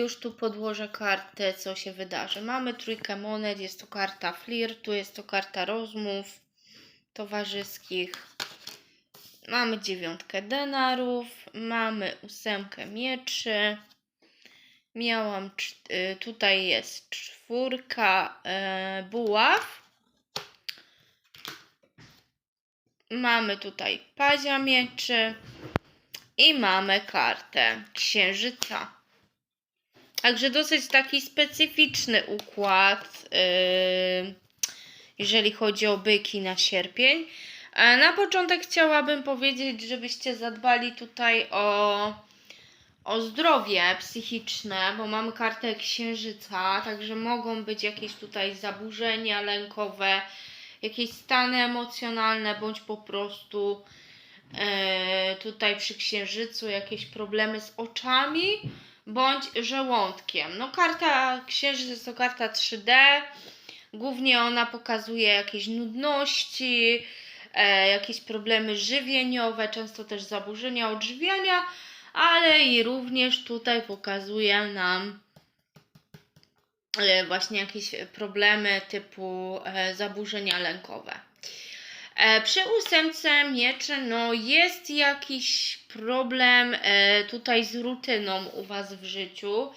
już tu podłożę kartę, co się wydarzy. Mamy trójkę monet, jest to karta flirtu, jest to karta rozmów towarzyskich. Mamy dziewiątkę denarów, mamy ósemkę mieczy. Miałam, y, tutaj jest czwórka e, buław. Mamy tutaj pazia mieczy i mamy kartę księżyca. Także dosyć taki specyficzny układ, yy, jeżeli chodzi o byki na sierpień. Na początek chciałabym powiedzieć, żebyście zadbali tutaj o, o zdrowie psychiczne, bo mamy kartę księżyca, także mogą być jakieś tutaj zaburzenia lękowe, jakieś stany emocjonalne, bądź po prostu e, tutaj przy księżycu jakieś problemy z oczami bądź żołądkiem. No karta księżyc to karta 3D. Głównie ona pokazuje jakieś nudności, e, jakieś problemy żywieniowe, często też zaburzenia odżywiania, ale i również tutaj pokazuje nam e, właśnie jakieś problemy typu e, zaburzenia lękowe. E, Przy ósemce mieczy, no jest jakiś problem e, tutaj z rutyną u Was w życiu.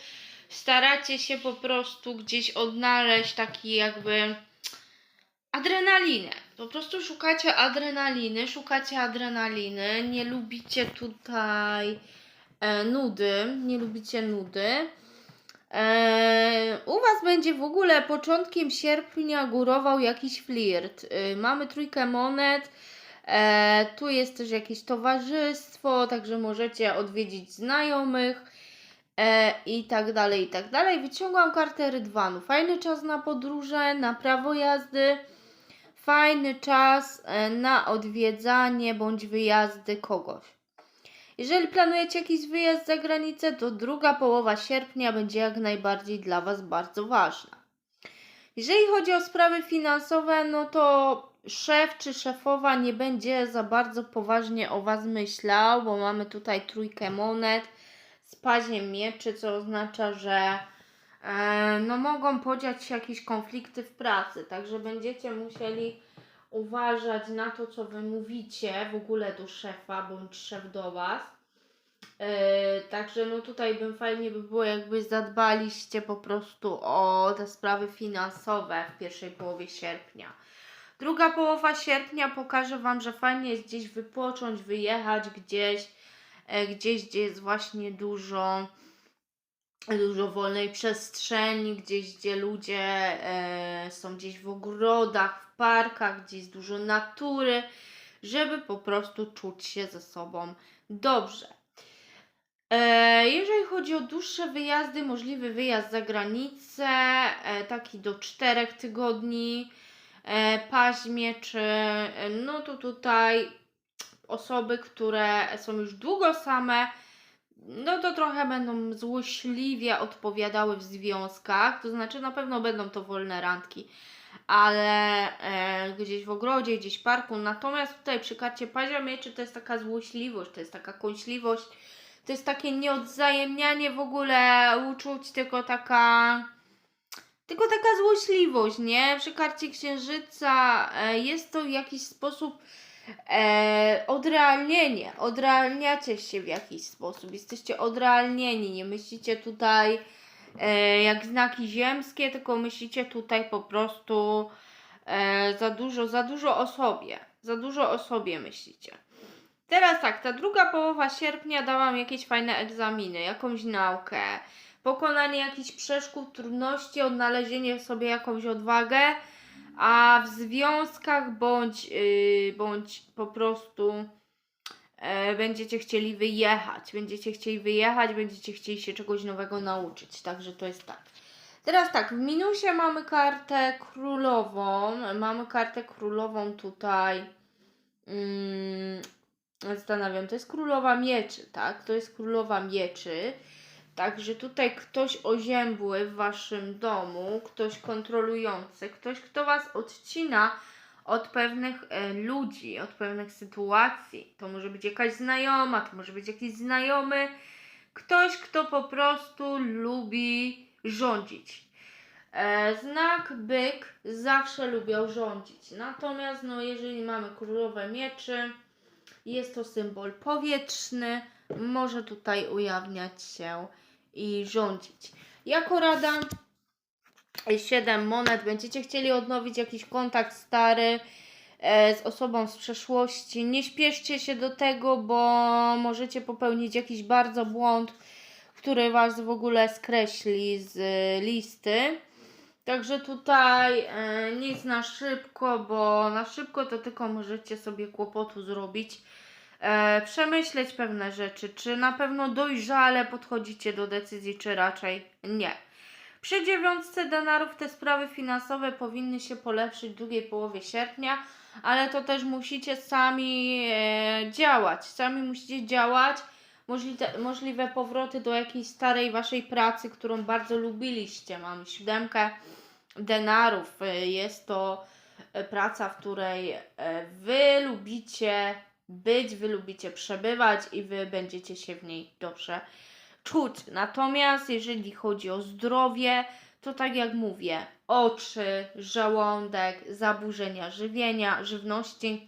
Staracie się po prostu gdzieś odnaleźć taki jakby adrenalinę. Po prostu szukacie adrenaliny, szukacie adrenaliny, nie lubicie tutaj e, nudy, nie lubicie nudy. Eee, u Was będzie w ogóle początkiem sierpnia górował jakiś flirt. Yy, mamy trójkę monet. Eee, tu jest też jakieś towarzystwo, także możecie odwiedzić znajomych eee, i tak dalej, i tak dalej. Wyciągłam kartę Rydwanu. Fajny czas na podróże, na prawo jazdy. Fajny czas e, na odwiedzanie bądź wyjazdy kogoś. Jeżeli planujecie jakiś wyjazd za granicę, to druga połowa sierpnia będzie jak najbardziej dla Was bardzo ważna. Jeżeli chodzi o sprawy finansowe, no to szef czy szefowa nie będzie za bardzo poważnie o Was myślał, bo mamy tutaj trójkę monet z paziem mieczy, co oznacza, że e, no mogą podziać się jakieś konflikty w pracy, także będziecie musieli uważać na to, co wy mówicie w ogóle do szefa bądź szef do was. Yy, także no tutaj bym fajnie by było, jakby zadbaliście po prostu o te sprawy finansowe w pierwszej połowie sierpnia. Druga połowa sierpnia pokaże Wam, że fajnie jest gdzieś wypocząć, wyjechać gdzieś, e, gdzieś, gdzie jest właśnie dużo, dużo wolnej przestrzeni, gdzieś, gdzie ludzie e, są gdzieś w ogrodach, w parkach, gdzie jest dużo natury, żeby po prostu czuć się ze sobą dobrze. E, jeżeli chodzi o dłuższe wyjazdy, możliwy wyjazd za granicę, e, taki do 4 tygodni, e, paźmie, czy no to tutaj osoby, które są już długo same, no to trochę będą złośliwie odpowiadały w związkach, to znaczy na pewno będą to wolne randki, ale e, gdzieś w ogrodzie, gdzieś w parku, natomiast tutaj przy karcie pazia mieczy to jest taka złośliwość, to jest taka kąśliwość, to jest takie nieodzajemnianie w ogóle uczuć, tylko taka tylko taka złośliwość, nie? Przy karcie księżyca e, jest to w jakiś sposób e, odrealnienie. Odrealniacie się w jakiś sposób. Jesteście odrealnieni. Nie myślicie tutaj e, jak znaki ziemskie, tylko myślicie tutaj po prostu e, za dużo, za dużo o sobie. Za dużo o sobie myślicie. Teraz tak, ta druga połowa sierpnia dałam jakieś fajne egzaminy, jakąś naukę, pokonanie jakichś przeszkód, trudności, odnalezienie w sobie jakąś odwagę, a w związkach bądź, yy, bądź po prostu e, będziecie chcieli wyjechać, będziecie chcieli wyjechać, będziecie chcieli się czegoś nowego nauczyć, także to jest tak. Teraz tak, w minusie mamy kartę królową, mamy kartę królową tutaj, mm, zastanawiam, to jest królowa mieczy, tak? To jest królowa mieczy. Także tutaj ktoś oziębły w waszym domu, ktoś kontrolujący, ktoś, kto was odcina od pewnych e, ludzi, od pewnych sytuacji. To może być jakaś znajoma, to może być jakiś znajomy, ktoś, kto po prostu lubi rządzić. E, znak byk zawsze lubiał rządzić. Natomiast, no, jeżeli mamy królowę mieczy, jest to symbol powietrzny, może tutaj ujawniać się i rządzić. Jako rada 7 monet, będziecie chcieli odnowić jakiś kontakt stary e, z osobą z przeszłości, nie śpieszcie się do tego, bo możecie popełnić jakiś bardzo błąd, który was w ogóle skreśli z e, listy. Także tutaj e, nic na szybko, bo na szybko to tylko możecie sobie kłopotu zrobić. E, przemyśleć pewne rzeczy, czy na pewno dojrzale podchodzicie do decyzji, czy raczej nie. Przy dziewiątce denarów te sprawy finansowe powinny się polepszyć w drugiej połowie sierpnia, ale to też musicie sami e, działać. Sami musicie działać. Możliwe, możliwe powroty do jakiejś starej waszej pracy, którą bardzo lubiliście. Mamy siódemkę denarów. E, Jest to e, praca, w której e, wy lubicie być, wy lubicie przebywać i wy będziecie się w niej dobrze czuć. Natomiast jeżeli chodzi o zdrowie, to tak jak mówię, oczy, żołądek, zaburzenia żywienia, żywności,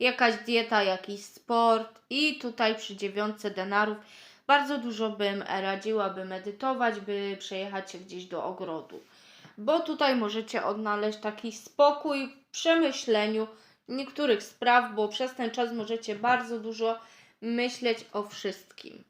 jakaś dieta, jakiś sport i tutaj przy dziewiątce denarów bardzo dużo bym radziła, by medytować, by przejechać się gdzieś do ogrodu. Bo tutaj możecie odnaleźć taki spokój w przemyśleniu niektórych spraw, bo przez ten czas możecie bardzo dużo myśleć o wszystkim.